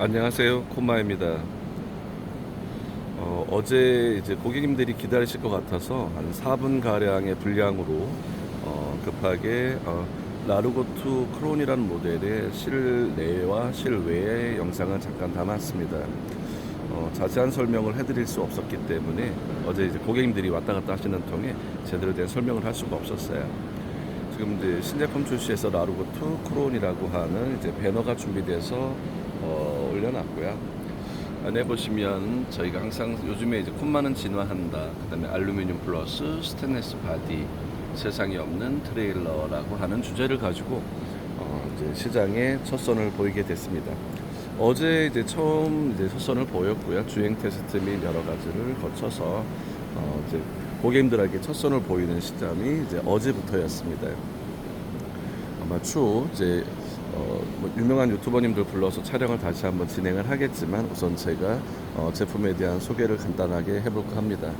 안녕하세요 콤마입니다 어, 어제 이제 고객님들이 기다리실 것 같아서 한 4분 가량의 분량으로 어, 급하게 어, 라루고투 크론이라는 모델의 실내와 실외의 영상을 잠깐 담았습니다. 어, 자세한 설명을 해드릴 수 없었기 때문에 어제 이제 고객님들이 왔다 갔다 하시는 통에 제대로 된 설명을 할 수가 없었어요. 지금 이제 신제품 출시에서 라루고투 크론이라고 하는 이제 배너가 준비돼서 어, 올려놨고요. 안에 보시면 저희가 항상 요즘에 이제 콤마는 진화한다. 그다음에 알루미늄 플러스 스테인리스 바디 세상에 없는 트레일러라고 하는 주제를 가지고 어, 이제 시장에 첫 선을 보이게 됐습니다. 어제 이제 처음 이제 첫 선을 보였고요. 주행 테스트 및 여러 가지를 거쳐서 어, 이제 고객님들에게 첫 선을 보이는 시점이 이제 어제부터였습니다. 아마 추후 이제 어, 뭐 유명한 유튜버님들 불러서 촬영을 다시 한번 진행을 하겠지만 우선 제가 어, 제품에 대한 소개를 간단하게 해볼까 합니다.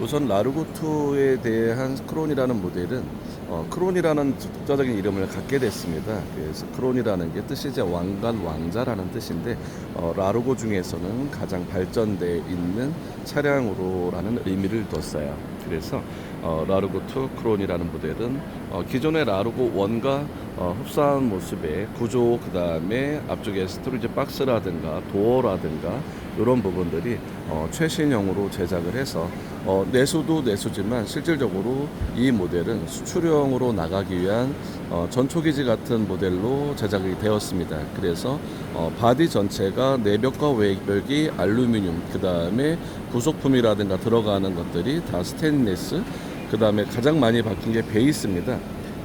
우선 라루고투에 대한 크론이라는 모델은 어, 크론이라는 독자적인 이름을 갖게 됐습니다. 그래서 크론이라는 게 뜻이 이제 왕관 왕자라는 뜻인데 어, 라루고 중에서는 가장 발전돼 있는 차량으로라는 의미를 뒀어요. 그래서 어, 라루고2 크론이라는 모델은 어, 기존의 라루고 1과 어, 흡사한 모습의 구조 그 다음에 앞쪽에 스토리지 박스라든가 도어라든가 이런 부분들이 어, 최신형으로 제작을 해서 어, 내수도 내수지만 실질적으로 이 모델은 수출형으로 나가기 위한 어, 전초기지 같은 모델로 제작이 되었습니다. 그래서 어, 바디 전체가 내벽과 외벽이 알루미늄, 그 다음에 부속품이라든가 들어가는 것들이 다 스테인리스, 그 다음에 가장 많이 바뀐 게 베이스입니다.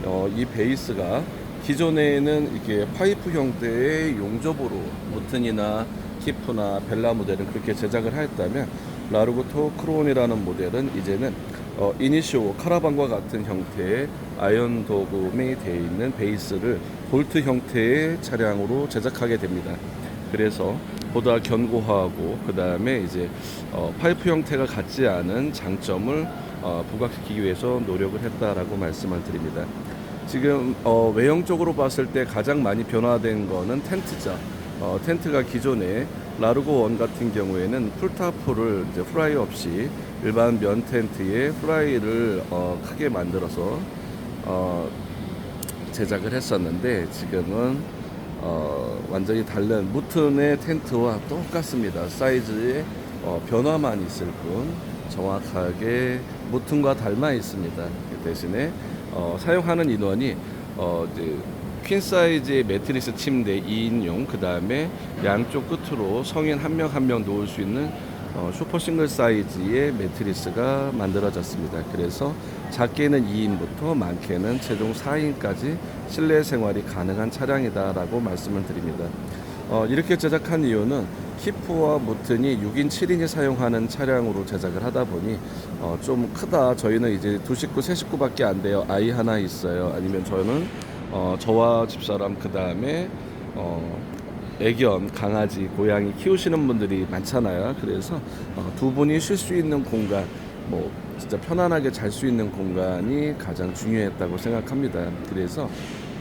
어, 이 베이스가 기존에는 이게 파이프 형태의 용접으로 무튼이나 키프나 벨라 모델은 그렇게 제작을 하였다면 라루고토 크론이라는 모델은 이제는 어, 이니시오 카라반과 같은 형태의 아이언 도금이 되어 있는 베이스를 볼트 형태의 차량으로 제작하게 됩니다. 그래서 보다 견고하고 그 다음에 이제 어, 파이프 형태가 같지 않은 장점을 어, 부각시키기 위해서 노력을 했다라고 말씀을 드립니다. 지금 어, 외형적으로 봤을 때 가장 많이 변화된 거는 텐트죠. 어, 텐트가 기존에 라르고 원 같은 경우에는 풀타프를 이제 프라이 없이 일반 면 텐트에 프라이를 어, 크게 만들어서 어, 제작을 했었는데 지금은 어, 완전히 다른 무튼의 텐트와 똑같습니다. 사이즈에 어, 변화만 있을 뿐 정확하게 무튼과 닮아 있습니다. 그 대신에 어, 사용하는 인원이 어, 이제 퀸 사이즈의 매트리스 침대 2인용 그 다음에 양쪽 끝으로 성인 한명 한 명 놓을 수 있는 어, 슈퍼 싱글 사이즈의 매트리스가 만들어졌습니다. 그래서 작게는 2인부터 많게는 최종 4인까지 실내 생활이 가능한 차량이다라고 말씀을 드립니다. 어, 이렇게 제작한 이유는 키프와 무튼이 6인 7인이 사용하는 차량으로 제작을 하다 보니 어, 좀 크다. 저희는 이제 두 식구, 세 식구밖에 안 돼요. 아이 하나 있어요. 아니면 저는 어, 저와 집사람 그 다음에 어, 애견, 강아지, 고양이 키우시는 분들이 많잖아요. 그래서 어, 두 분이 쉴 수 있는 공간, 뭐 진짜 편안하게 잘 수 있는 공간이 가장 중요했다고 생각합니다. 그래서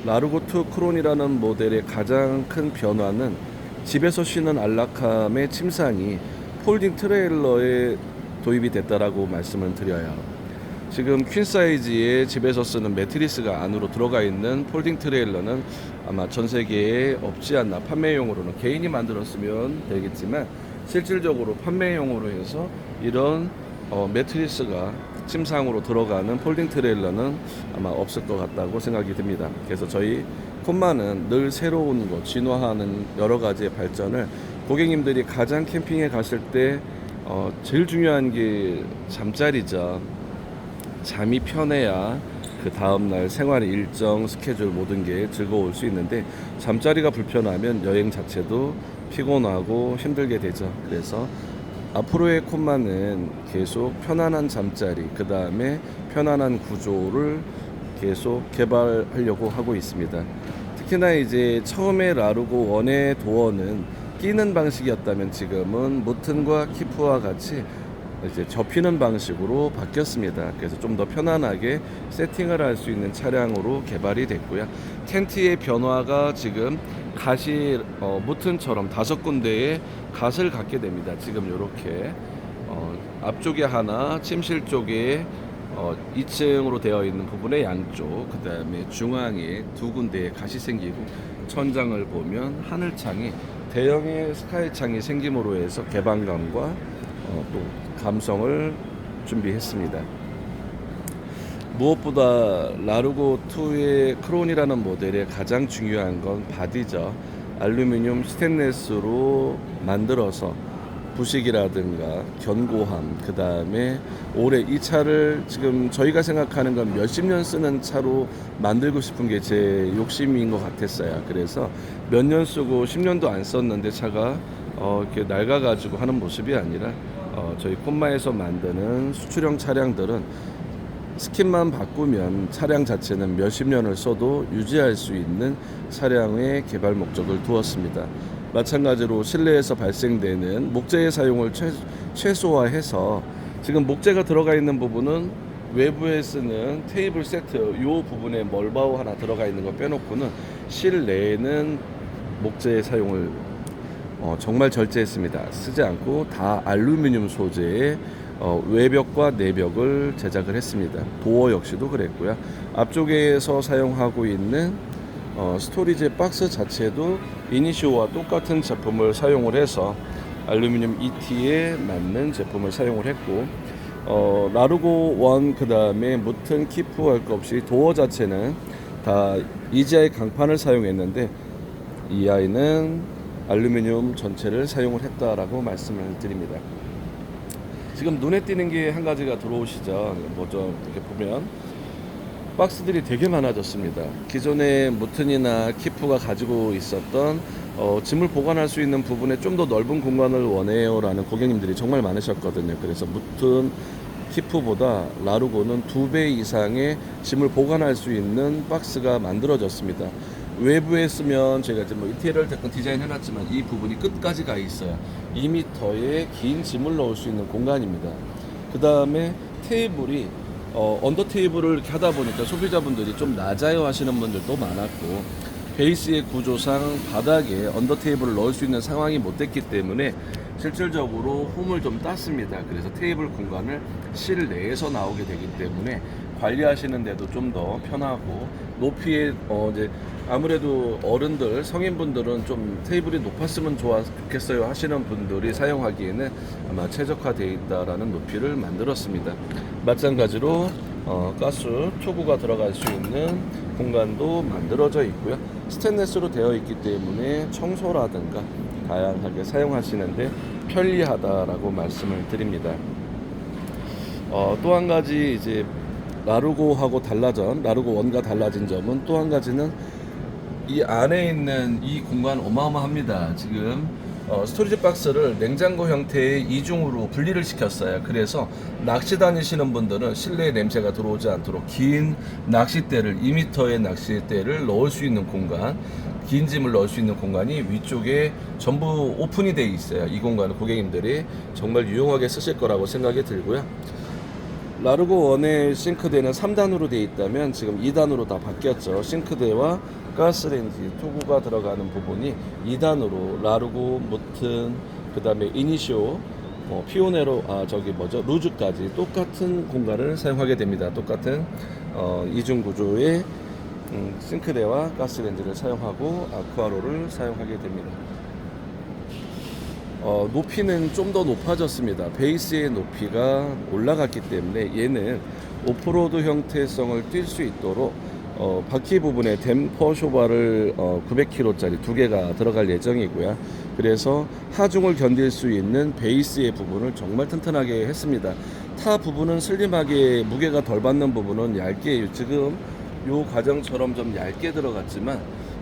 라루고트 크론이라는 모델의 가장 큰 변화는 집에서 쉬는 안락함의 침상이 폴딩 트레일러에 도입이 됐다라고 말씀을 드려요. 지금 퀸 사이즈의 집에서 쓰는 매트리스가 안으로 들어가 있는 폴딩 트레일러는 아마 전 세계에 없지 않나 판매용으로는 개인이 만들었으면 되겠지만 실질적으로 판매용으로 해서 이런 어, 매트리스가 침상으로 들어가는 폴딩 트레일러는 아마 없을 것 같다고 생각이 듭니다. 그래서 저희 콤마는 늘 새로운 것, 진화하는 여러 가지의 발전을 고객님들이 가장 캠핑에 가실 때 어, 제일 중요한 게 잠자리죠. 잠이 편해야 그 다음날 생활 일정, 스케줄 모든 게 즐거울 수 있는데 잠자리가 불편하면 여행 자체도 피곤하고 힘들게 되죠. 그래서 앞으로의 콤마는 계속 편안한 잠자리, 그 다음에 편안한 구조를 계속 개발하려고 하고 있습니다. 특히나 이제 처음에 라루고 원의 도어는 끼는 방식이었다면 지금은 무튼과 키프와 같이 이제 접히는 방식으로 바뀌었습니다. 그래서 좀 더 편안하게 세팅을 할 수 있는 차량으로 개발이 됐고요. 텐트의 변화가 지금 가시 어, 무튼처럼 다섯 군데의 갓을 갖게 됩니다. 지금 이렇게 어, 앞쪽에 하나, 침실 쪽에 어, 2층으로 되어 있는 부분의 양쪽, 그 다음에 중앙에 두 군데의 갓이 생기고 천장을 보면 하늘창이 대형의 스카이창이 생김으로 해서 개방감과 어, 또 감성을 준비했습니다. 무엇보다 라르고 2의 크론이라는 모델의 가장 중요한 건 바디죠. 알루미늄 스테인레스로 만들어서 부식이라든가 견고함, 그 다음에 올해 이 차를 지금 저희가 생각하는 건 몇십 년 쓰는 차로 만들고 싶은 게 제 욕심인 것 같았어요. 그래서 몇 년 쓰고 10년도 안 썼는데 차가 어, 이렇게 낡아가지고 하는 모습이 아니라 어, 저희 콤마에서 만드는 수출형 차량들은 스킨만 바꾸면 차량 자체는 몇십 년을 써도 유지할 수 있는 차량의 개발 목적을 두었습니다. 마찬가지로 실내에서 발생되는 목재의 사용을 최, 최소화해서 지금 목재가 들어가 있는 부분은 외부에 쓰는 테이블 세트 요 부분에 멀바우 하나 들어가 있는 거 빼놓고는 실내에는 목재의 사용을 어, 정말 절제했습니다. 쓰지 않고 다 알루미늄 소재의 어, 외벽과 내벽을 제작을 했습니다. 도어 역시도 그랬고요. 앞쪽에서 사용하고 있는 어, 스토리지 박스 자체도 이니시오와 똑같은 제품을 사용을 해서 알루미늄 ET에 맞는 제품을 사용을 했고 어, 라르고 원 그 다음에 무튼 키프 할 것 없이 도어 자체는 다 EGI 강판을 사용했는데 이 아이는 알루미늄 전체를 사용을 했다라고 말씀을 드립니다. 지금 눈에 띄는 게 한 가지가 들어오시죠. 뭐죠? 이렇게 보면 박스들이 되게 많아졌습니다. 기존의 무튼이나 키프가 가지고 있었던 어, 짐을 보관할 수 있는 부분에 좀 더 넓은 공간을 원해요라는 고객님들이 정말 많으셨거든요. 그래서 무튼 키프보다 라루고는 두 배 이상의 짐을 보관할 수 있는 박스가 만들어졌습니다. 외부에 쓰면 제가 이제 뭐 인테리어를 잠깐 디자인 해놨지만 이 부분이 끝까지 가 있어요. 2m의 긴 짐을 넣을 수 있는 공간입니다. 그 다음에 테이블이 어, 언더 테이블을 이렇게 하다 보니까 소비자분들이 좀 낮아요 하시는 분들도 많았고 베이스의 구조상 바닥에 언더 테이블을 넣을 수 있는 상황이 못 됐기 때문에 실질적으로 홈을 좀 땄습니다. 그래서 테이블 공간을 실내에서 나오게 되기 때문에 관리하시는데도 좀 더 편하고 높이에 어 이제 아무래도 어른들 성인분들은 좀 테이블이 높았으면 좋겠어요 하시는 분들이 사용하기에는 아마 최적화되어 있다라는 높이를 만들었습니다. 마찬가지로 어, 가스 투구가 들어갈 수 있는 공간도 만들어져 있고요. 스테인레스로 되어 있기 때문에 청소라든가 다양하게 사용하시는데 편리하다라고 말씀을 드립니다. 어, 또 한 가지 이제 라르고하고 달라진 라르고 원과 달라진 점은 또 한 가지는 이 안에 있는 이 공간 어마어마합니다. 지금 어, 스토리지 박스를 냉장고 형태의 이중으로 분리를 시켰어요. 그래서 낚시 다니시는 분들은 실내에 냄새가 들어오지 않도록 긴 낚싯대를 2m의 낚싯대를 넣을 수 있는 공간, 긴 짐을 넣을 수 있는 공간이 위쪽에 전부 오픈이 돼 있어요. 이 공간을 고객님들이 정말 유용하게 쓰실 거라고 생각이 들고요. 라르고 원의 싱크대는 3단으로 되어 있다면 지금 2단으로 다 바뀌었죠. 싱크대와 가스레인지 투구가 들어가는 부분이 2단으로 라르고 무튼 그 다음에 이니쇼 뭐 피오네로 아 저기 뭐죠 루즈까지 똑같은 공간을 사용하게 됩니다. 똑같은 어, 이중 구조의 음, 싱크대와 가스레인지를 사용하고 아쿠아로를 사용하게 됩니다. 어, 높이는 좀 더 높아졌습니다. 베이스의 높이가 올라갔기 때문에 얘는 오프로드 형태성을 띌 수 있도록 어, 바퀴 부분에 댐퍼 쇼바를 어, 900kg짜리 두 개가 들어갈 예정이고요. 그래서 하중을 견딜 수 있는 베이스의 부분을 정말 튼튼하게 했습니다. 타 부분은 슬림하게 무게가 덜 받는 부분은 얇게 지금 요 과정처럼 좀 얇게 들어갔지만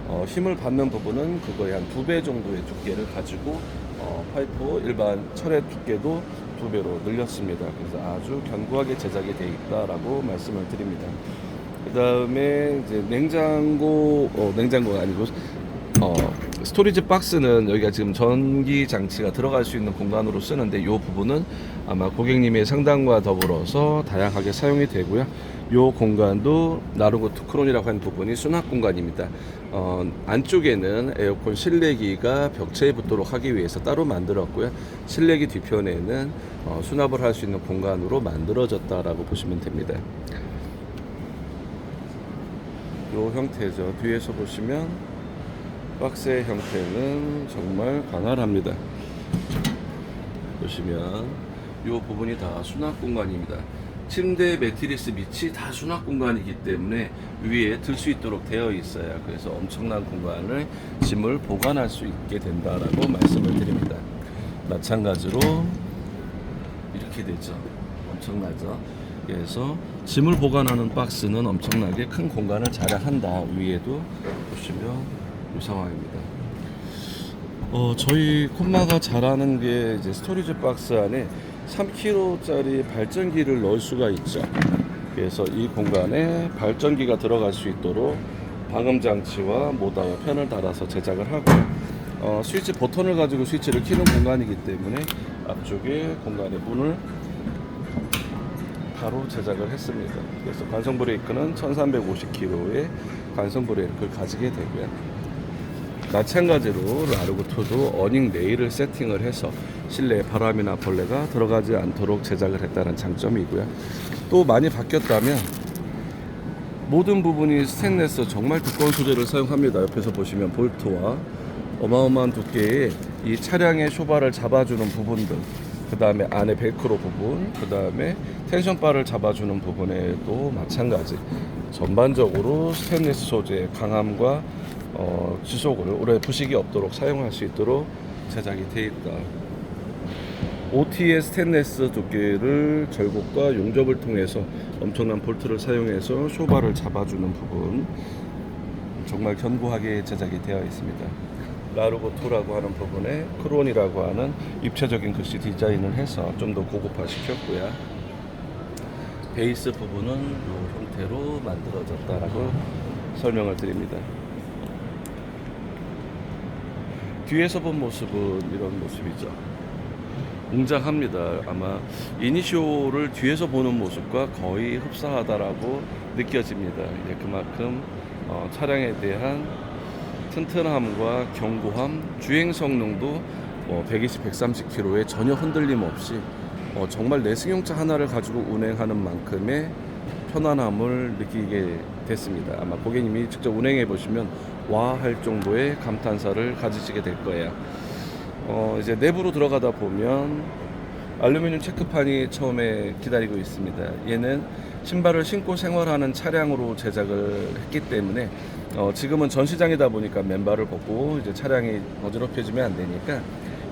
어, 힘을 받는 부분은 그거의 한 두 배 정도의 두께를 가지고 어, 파이프 일반 철의 두께도 두 배로 늘렸습니다. 그래서 아주 견고하게 제작이 되어 있다라고 말씀을 드립니다. 그 다음에 이제 냉장고, 어, 냉장고가 아니고 어, 스토리지 박스는 여기가 지금 전기 장치가 들어갈 수 있는 공간으로 쓰는데 이 부분은 아마 고객님의 상담과 더불어서 다양하게 사용이 되고요. 이 공간도 나루고트 크론이라고 하는 부분이 수납 공간입니다. 어, 안쪽에는 에어컨 실내기가 벽체에 붙도록 하기 위해서 따로 만들었고요. 실내기 뒤편에는 어, 수납을 할 수 있는 공간으로 만들어졌다라고 보시면 됩니다. 이 형태죠. 뒤에서 보시면 박스의 형태는 정말 광활합니다. 보시면 이 부분이 다 수납 공간입니다. 침대 매트리스 밑이 다 수납 공간이기 때문에 위에 들 수 있도록 되어 있어요. 그래서 엄청난 공간을 짐을 보관할 수 있게 된다라고 말씀을 드립니다. 마찬가지로 이렇게 되죠. 엄청나죠. 그래서 짐을 보관하는 박스는 엄청나게 큰 공간을 자랑한다. 위에도 보시면 이 상황입니다. 어, 저희 콤마가 잘하는 게 이제 스토리지 박스 안에 3kg짜리 발전기를 넣을 수가 있죠. 그래서 이 공간에 발전기가 들어갈 수 있도록 방음 장치와 모다와 편을 달아서 제작을 하고 어, 스위치 버튼을 가지고 스위치를 키는 공간이기 때문에 앞쪽에 공간에 문을 바로 제작을 했습니다. 그래서 관성 브레이크는 1350kg의 관성 브레이크를 가지게 되고요. 마찬가지로 라르고2도 어닝 레일을 세팅을 해서 실내에 바람이나 벌레가 들어가지 않도록 제작을 했다는 장점이고요. 또 많이 바뀌었다면 모든 부분이 스테인레스 정말 두꺼운 소재를 사용합니다. 옆에서 보시면 볼트와 어마어마한 두께의 이 차량의 쇼바를 잡아주는 부분들, 그 다음에 안에 벨크로 부분, 그 다음에 텐션 바를 잡아주는 부분에도 마찬가지. 전반적으로 스테인리스 소재의 강함과 어, 지속을 오래 부식이 없도록 사용할 수 있도록 제작이 되어 있다. OT의 스테인레스 두께를 절곡과 용접을 통해서 엄청난 볼트를 사용해서 쇼바를 잡아주는 부분 정말 견고하게 제작이 되어 있습니다. 라르고2라고 하는 부분에 크론이라고 하는 입체적인 글씨 디자인을 해서 좀 더 고급화 시켰고요. 베이스 부분은 이 형태로 만들어졌다라고 설명을 드립니다. 뒤에서 본 모습은 이런 모습이죠. 웅장합니다. 아마 이니쇼를 뒤에서 보는 모습과 거의 흡사하다라고 느껴집니다. 이제 그만큼 어, 차량에 대한 튼튼함과 견고함, 주행 성능도 어, 120, 130km에 전혀 흔들림 없이 어, 정말 내 승용차 하나를 가지고 운행하는 만큼의 편안함을 느끼게 됐습니다. 아마 고객님이 직접 운행해 보시면 와 할 정도의 감탄사를 가지시게 될 거예요. 어, 이제 내부로 들어가다 보면 알루미늄 체크판이 처음에 기다리고 있습니다. 얘는 신발을 신고 생활하는 차량으로 제작을 했기 때문에 어, 지금은 전시장이다 보니까 맨발을 벗고 이제 차량이 어지럽혀지면 안 되니까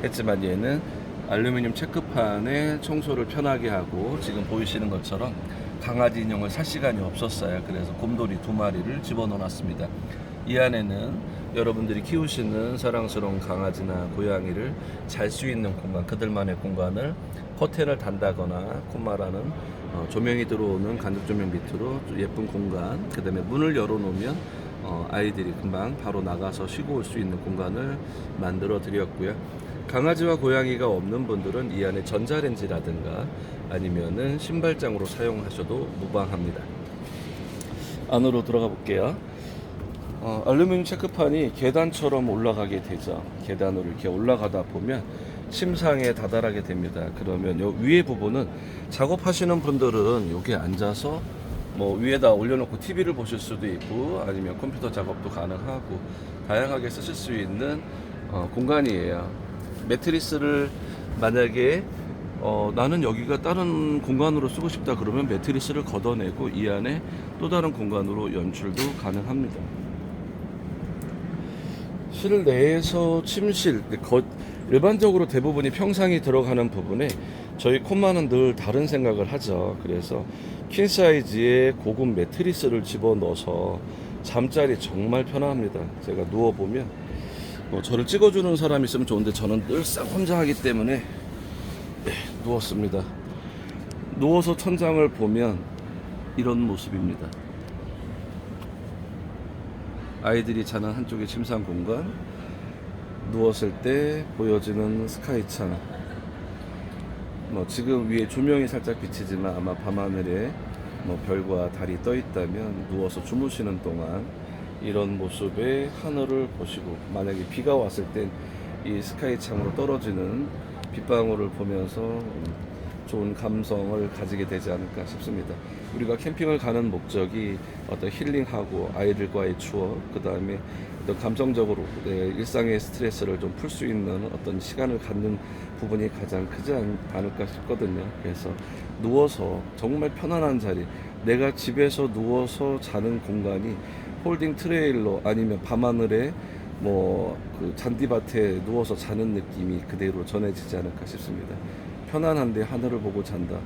했지만 얘는 알루미늄 체크판에 청소를 편하게 하고 지금 보이시는 것처럼 강아지 인형을 살 시간이 없었어요. 그래서 곰돌이 두 마리를 집어넣어 놨습니다. 이 안에는 여러분들이 키우시는 사랑스러운 강아지나 고양이를 잘 수 있는 공간, 그들만의 공간을 커튼을 단다거나 콤마라는 어, 조명이 들어오는 간접 조명 밑으로 예쁜 공간, 그 다음에 문을 열어놓으면 어, 아이들이 금방 바로 나가서 쉬고 올 수 있는 공간을 만들어 드렸고요. 강아지와 고양이가 없는 분들은 이 안에 전자레인지라든가 아니면은 신발장으로 사용하셔도 무방합니다. 안으로 들어가 볼게요. 어, 알루미늄 체크판이 계단처럼 올라가게 되죠. 계단으로 이렇게 올라가다 보면 침상에 다다르게 됩니다. 그러면 요 위에 부분은 작업하시는 분들은 여기 앉아서 뭐 위에다 올려놓고 TV를 보실 수도 있고 아니면 컴퓨터 작업도 가능하고 다양하게 쓰실 수 있는 어, 공간이에요. 매트리스를 만약에 어, 나는 여기가 다른 공간으로 쓰고 싶다 그러면 매트리스를 걷어내고 이 안에 또 다른 공간으로 연출도 가능합니다. 실내에서 침실, 거, 일반적으로 대부분이 평상이 들어가는 부분에 저희 콤마는 늘 다른 생각을 하죠. 그래서 퀸 사이즈의 고급 매트리스를 집어 넣어서 잠자리 정말 편합니다. 제가 누워 보면 뭐 저를 찍어주는 사람이 있으면 좋은데 저는 늘상 혼자 하기 때문에 네, 누웠습니다. 누워서 천장을 보면 이런 모습입니다. 아이들이 자는 한쪽에 침상 공간, 누웠을 때 보여지는 스카이창. 뭐 지금 위에 조명이 살짝 비치지만 아마 밤하늘에 뭐 별과 달이 떠 있다면 누워서 주무시는 동안 이런 모습의 하늘을 보시고 만약에 비가 왔을 땐 이 스카이 창으로 떨어지는 빗방울을 보면서 음, 좋은 감성을 가지게 되지 않을까 싶습니다. 우리가 캠핑을 가는 목적이 어떤 힐링하고 아이들과의 추억, 그 다음에 어떤 감정적으로 내 일상의 스트레스를 좀 풀 수 있는 어떤 시간을 갖는 부분이 가장 크지 않, 않을까 싶거든요. 그래서 누워서 정말 편안한 자리, 내가 집에서 누워서 자는 공간이 홀딩 트레일러 아니면 밤하늘에 뭐 그 잔디밭에 누워서 자는 느낌이 그대로 전해지지 않을까 싶습니다. 편안한데 하늘을 보고 잔다.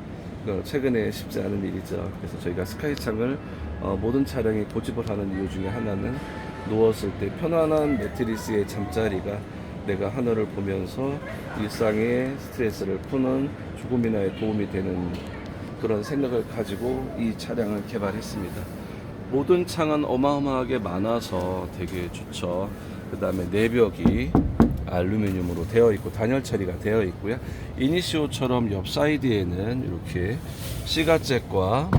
그 최근에 쉽지 않은 일이죠. 그래서 저희가 스카이창을 어, 모든 차량에 고집을 하는 이유 중에 하나는 누웠을 때 편안한 매트리스의 잠자리가 내가 하늘을 보면서 일상의 스트레스를 푸는 조금이나마 도움이 되는 그런 생각을 가지고 이 차량을 개발했습니다. 모든 창은 어마어마하게 많아서 되게 좋죠. 그 다음에 내벽이 알루미늄으로 되어 있고 단열 처리가 되어 있고요. 이니시오처럼 옆 사이드에는 이렇게 C가잭과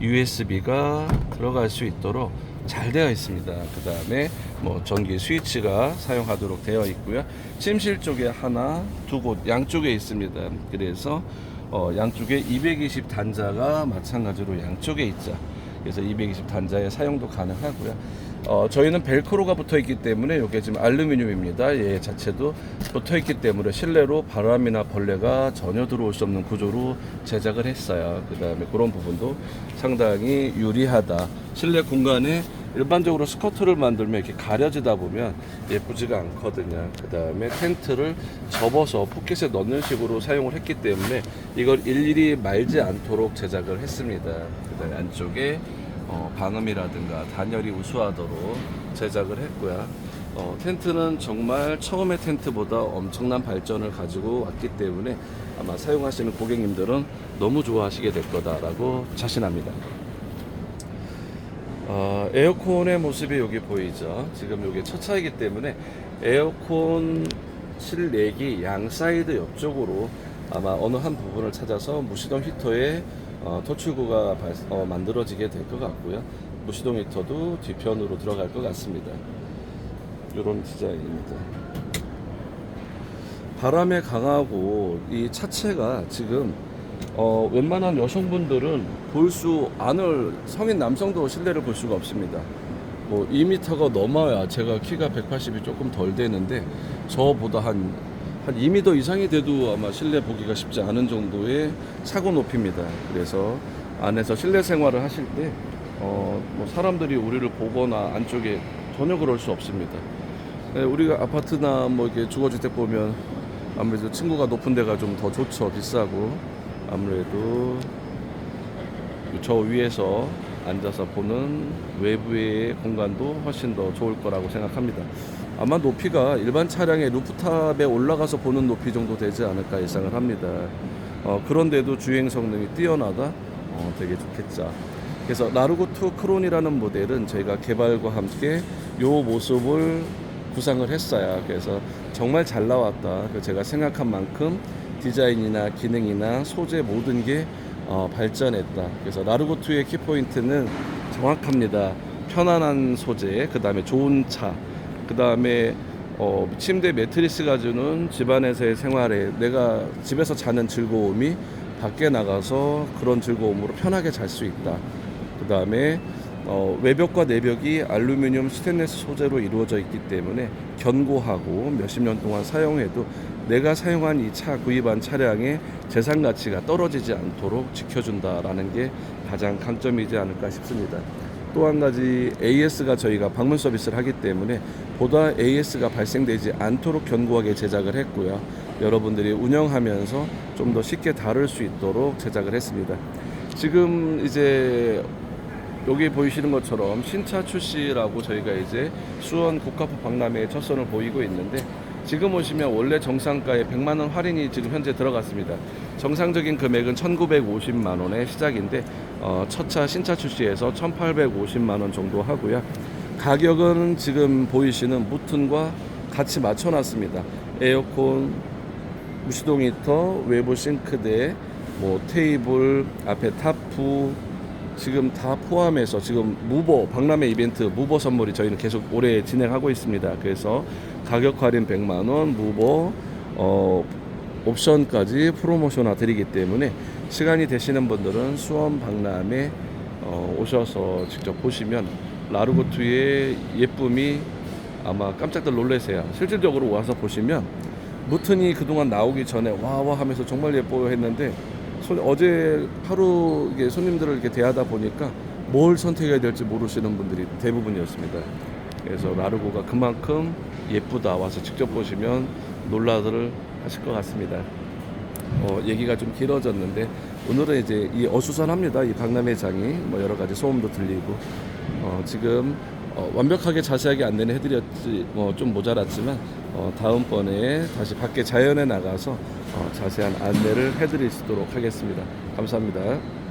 USB가 들어갈 수 있도록 잘 되어 있습니다. 그 다음에 뭐 전기 스위치가 사용하도록 되어 있고요. 침실 쪽에 하나, 두 곳 양쪽에 있습니다. 그래서 어, 양쪽에 220 단자가 마찬가지로 양쪽에 있죠. 그래서 220 단자의 사용도 가능하고요. 어, 저희는 벨크로가 붙어 있기 때문에 이게 지금 알루미늄입니다. 얘 자체도 붙어 있기 때문에 실내로 바람이나 벌레가 전혀 들어올 수 없는 구조로 제작을 했어요. 그 다음에 그런 부분도 상당히 유리하다. 실내 공간에 일반적으로 스커트를 만들면 이렇게 가려지다 보면 예쁘지가 않거든요. 그 다음에 텐트를 접어서 포켓에 넣는 식으로 사용을 했기 때문에 이걸 일일이 말지 않도록 제작을 했습니다. 그 다음에 안쪽에 어, 방음이라든가 단열이 우수하도록 제작을 했고요. 어, 텐트는 정말 처음의 텐트보다 엄청난 발전을 가지고 왔기 때문에 아마 사용하시는 고객님들은 너무 좋아하시게 될 거다라고 자신합니다. 어, 에어컨의 모습이 여기 보이죠. 지금 여기 첫 차이기 때문에 에어컨 실내기 양 사이드 옆쪽으로 아마 어느 한 부분을 찾아서 무시동 히터에 어, 토출구가 발- 어, 만들어지게 될 것 같고요. 무시동 히터도 뒤편으로 들어갈 것 같습니다. 이런 디자인입니다. 바람에 강하고 이 차체가 지금 어, 웬만한 여성분들은 볼 수 안을 성인 남성도 실내를 볼 수가 없습니다. 뭐 2m가 넘어야 제가 키가 180이 조금 덜 되는데 저보다 한, 한 2m 이상이 돼도 아마 실내 보기가 쉽지 않은 정도의 차고 높이입니다. 그래서 안에서 실내 생활을 하실 때 어, 뭐 사람들이 우리를 보거나 안쪽에 전혀 그럴 수 없습니다. 네, 우리가 아파트나 뭐 이렇게 주거주택 보면 아무래도 층고가 높은 데가 좀 더 좋죠. 비싸고 아무래도 저 위에서 앉아서 보는 외부의 공간도 훨씬 더 좋을 거라고 생각합니다. 아마 높이가 일반 차량의 루프탑에 올라가서 보는 높이 정도 되지 않을까 예상을 합니다. 어, 그런데도 주행 성능이 뛰어나다? 어, 되게 좋겠죠. 그래서 라르고2 크론이라는 모델은 저희가 개발과 함께 요 모습을 구상을 했어요. 그래서 정말 잘 나왔다. 그 제가 생각한 만큼 디자인이나 기능이나 소재 모든 게 어, 발전했다. 그래서 라르고2의 키포인트는 정확합니다. 편안한 소재, 그 다음에 좋은 차, 그 다음에 어, 침대 매트리스가 주는 집안에서의 생활에 내가 집에서 자는 즐거움이 밖에 나가서 그런 즐거움으로 편하게 잘 수 있다. 그 다음에 어, 외벽과 내벽이 알루미늄 스테인레스 소재로 이루어져 있기 때문에 견고하고 몇십 년 동안 사용해도 내가 사용한 이 차 구입한 차량의 재산 가치가 떨어지지 않도록 지켜준다라는 게 가장 강점이지 않을까 싶습니다. 또 한 가지 AS가 저희가 방문 서비스를 하기 때문에 보다 AS가 발생되지 않도록 견고하게 제작을 했고요. 여러분들이 운영하면서 좀 더 쉽게 다룰 수 있도록 제작을 했습니다. 지금 이제 여기 보이시는 것처럼 신차 출시라고 저희가 이제 수원 국가포 박람회에 첫 선을 보이고 있는데 지금 오시면 원래 정상가에 100만 원 할인이 지금 현재 들어갔습니다. 정상적인 금액은 1,950만 원의 시작인데 어, 첫차 신차 출시에서 1,850만 원 정도 하고요. 가격은 지금 보이시는 무튼과 같이 맞춰놨습니다. 에어컨, 무시동 히터, 외부 싱크대, 뭐 테이블, 앞에 타프 지금 다 포함해서 지금 무버 박람회 이벤트 무버 선물이 저희는 계속 올해 진행하고 있습니다. 그래서 가격 할인 100만 원, 무버 어 옵션까지 프로모션화 드리기 때문에 시간이 되시는 분들은 수원 박람회 어, 오셔서 직접 보시면 라르고트의 예쁨이 아마 깜짝들 놀라세요. 실질적으로 와서 보시면 무튼이 그동안 나오기 전에 와와 하면서 정말 예뻐요 했는데 손- 어제 하루 손님들을 이렇게 대하다 보니까 뭘 선택해야 될지 모르시는 분들이 대부분이었습니다. 그래서 라르고가 그만큼 예쁘다 와서 직접 보시면 놀라들 하실 것 같습니다. 어, 얘기가 좀 길어졌는데 오늘은 이제 이 어수선합니다. 이 박람회장이 뭐 여러 가지 소음도 들리고 어, 지금 어, 완벽하게 자세하게 안내는 해드렸지 뭐 좀 모자랐지만 어, 다음번에 다시 밖에 자연에 나가서 어, 자세한 안내를 해드릴 수 있도록 하겠습니다. 감사합니다.